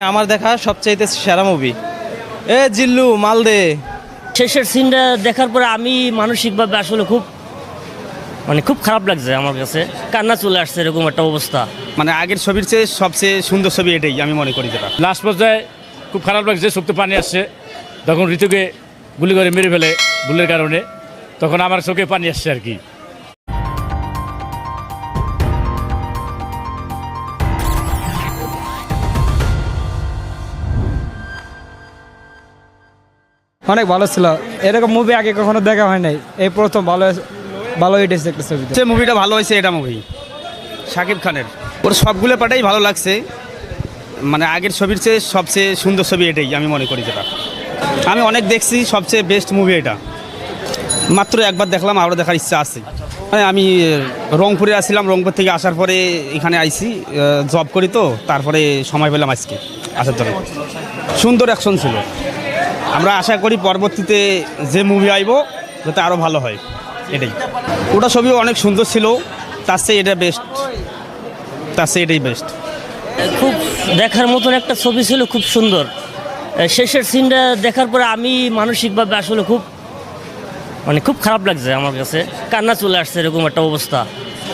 আমার দেখা সবচাইতে সেরা মুভি এ জিল্লু মালদে শেষের সিনটা দেখার পরে আমি মানসিকভাবে আসলে খুব মানে খুব খারাপ লাগছে আমার কাছে। কান্না চলে আসছে এরকম একটা অবস্থা। মানে আগের ছবির চেয়ে সবচেয়ে সুন্দর ছবি এটাই আমি মনে করি যেটা। লাস্ট পর্যায়ে খুব খারাপ লাগছে চোখতে পানি আসছে। তখন ঋতুকে গুলি করে মেরে ফেলে ভুলের কারণে। তখন আমার চোখে পানি আসছে আর কি। অনেক ভালো ছিল। এরকম মুভি আগে কখনো দেখা হয় নাই। এই প্রথম ভালো ভালো হিটেছে একটা ছবি যে মুভিটা ভালো হয়েছে এটা মুভি শাকিব খানের। ওর সবগুলো পাটাই ভালো লাগছে। মানে আগের ছবির চেয়ে সবচেয়ে সুন্দর ছবি এটাই, আমি মনে করি যেটা। আমি অনেক দেখছি, সবচেয়ে বেস্ট মুভি এটা। মাত্র একবার দেখলাম আরও দেখার ইচ্ছা আছে। মানে আমি রংপুরে আসছিলাম, রংপুর থেকে আসার পরে এখানে আইছি জব করি তো, তারপরে সময় পেলাম আজকে, আসার জন্য। সুন্দর অ্যাকশন ছিল। আমরা আশা করি পরবর্তীতে যে মুভি আইব যাতে আরও ভালো হয়। এটাই। ওটা ছবিও অনেক সুন্দর ছিল। তার চেয়ে এটা বেস্ট তার চেয়ে এটাই বেস্ট খুব দেখার মতন একটা ছবি ছিল খুব সুন্দর। শেষের সিনটা দেখার পরে আমি মানসিকভাবে আসলে খুব মানে খুব খারাপ লাগছে আমার কাছে। কান্না চলে আসছে এরকম একটা অবস্থা।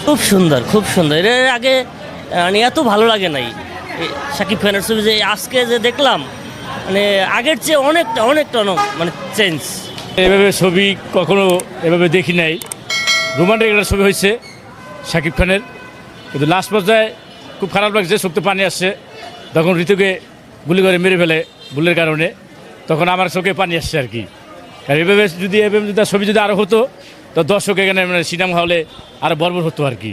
খুব সুন্দর খুব সুন্দর। এর আগে মানে এত ভালো লাগে নাই। এ, শাকিব খানের ছবি যে আজকে যে দেখলাম মানে আগের চেয়ে অনেকটা অনেকটা অনেক মানে চেঞ্জ এভাবে ছবি কখনো এভাবে দেখি নাই। রোমান্টিক একটা ছবি হয়েছে, শাকিব খানের। কিন্তু লাস্ট পর্যায়ে খুব খারাপ লাগছে, চোখতে পানি আসছে। তখন ঋতুকে গুলি করে মেরে ফেলে ভুলের কারণে। তখন আমার চোখে পানি আসছে আর কি। আর এভাবে যদি এভাবে যদি ছবি যদি আরও হতো, তো দর্শক এখানে মানে সিনেমা হলে আরও বর্বর হতো আর কি।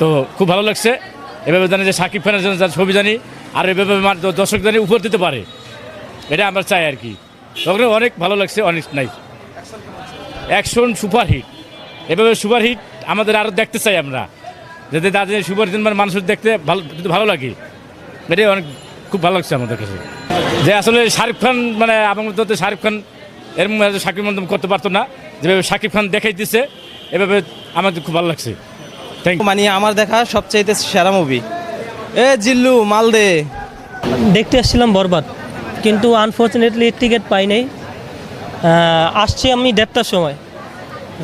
তো খুব ভালো লাগছে। এভাবে জানি যে সাকিব খানের জন্য ছবি জানি, আর এভাবে দর্শক জানি উপর দিতে পারে। এটা আমরা চাই আর কি। তখন অনেক ভালো লাগছে অনেক নাই অ্যাকশন সুপারহিট এভাবে সুপারহিট আমাদের আরও দেখতে চাই আমরা। যাতে তাদের সুপারহিট মানে মানুষের দেখতে ভালো ভালো লাগে। এটাই অনেক খুব ভালো লাগছে আমাদের কাছে। যে আসলে শাহরুখ খান মানে আমার মতো শাহরুখ খান এরকম শাকিব মন্তম করতে পারতো না। যেভাবে শাকিব খান দেখাই দিচ্ছে এভাবে আমাদের খুব ভালো লাগছে। থ্যাংক ইউ মানে আমার দেখা সবচাইতে সেরা মুভি এ জিল্লু মালদে দেখতে আসছিলাম বরবাদ। কিন্তু আনফর্চুনেটলি টিকিট পাই নাই। আসছি আমি দেড়টার সময়।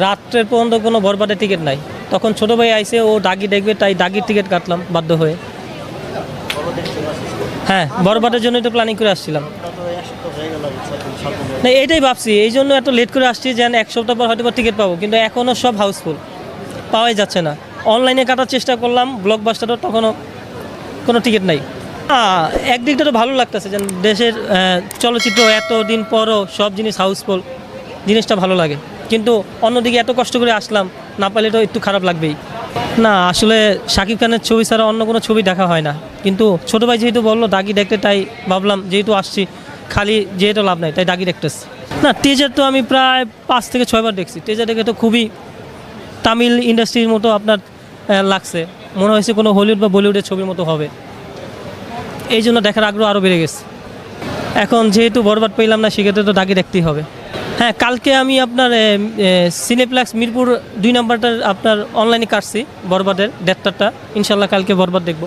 রাত্রের পর্যন্ত কোনো বরবাদের টিকিট নাই। তখন ছোটো ভাই আইসে ও দাগি দেখবে, তাই দাগির টিকিট কাটলাম, বাধ্য হয়ে। হ্যাঁ বরবাদের জন্যই তো প্ল্যানিং করে আসছিলাম। না এটাই ভাবছি, এই জন্য এত লেট করে আসছি যেন এক সপ্তাহ পর হয়তো টিকিট পাবো, কিন্তু এখনও সব হাউসফুল পাওয়াই যাচ্ছে না। অনলাইনে কাটার চেষ্টা করলাম ব্লক বাস্টারও তখনও কোনো টিকিট নাই। একদিকটা তো ভালো লাগতেছে যেন দেশের চলচ্চিত্র এত দিন পরও সব জিনিস হাউসফুল, জিনিসটা ভালো লাগে। কিন্তু অন্যদিকে এত কষ্ট করে আসলাম, না পারলে তো একটু খারাপ লাগবেই। না, আসলে শাকিব খানের ছবি ছাড়া অন্য কোনো ছবি দেখা হয় না। কিন্তু ছোটো ভাই যেহেতু বলল, দাগি দেখতে তাই ভাবলাম যেহেতু আসছি, খালি যেহেতু লাভ নাই, তাই দাগি দেখতেছি। না টেজার তো আমি প্রায় পাঁচ থেকে ছয়বার দেখছি। টেজার দেখে তো খুবই তামিল ইন্ডাস্ট্রির মতো আপনার লাগছে। মনে হয়েছে কোনো হলিউড বা বলিউডের ছবির মতো হবে। এই জন্য দেখার আগ্রহ আরও বেড়ে গেছে। এখন যেহেতু বরবাদ পেলাম না, সেক্ষেত্রে তো দাগি দেখতেই হবে। হ্যাঁ কালকে আমি আপনার সিনেপ্লাক্স মিরপুর দুই নাম্বারটার আপনার অনলাইনে কাটছি, বরবাদের, দেড়টারটা। ইনশাল্লাহ কালকে বরবাদ দেখব।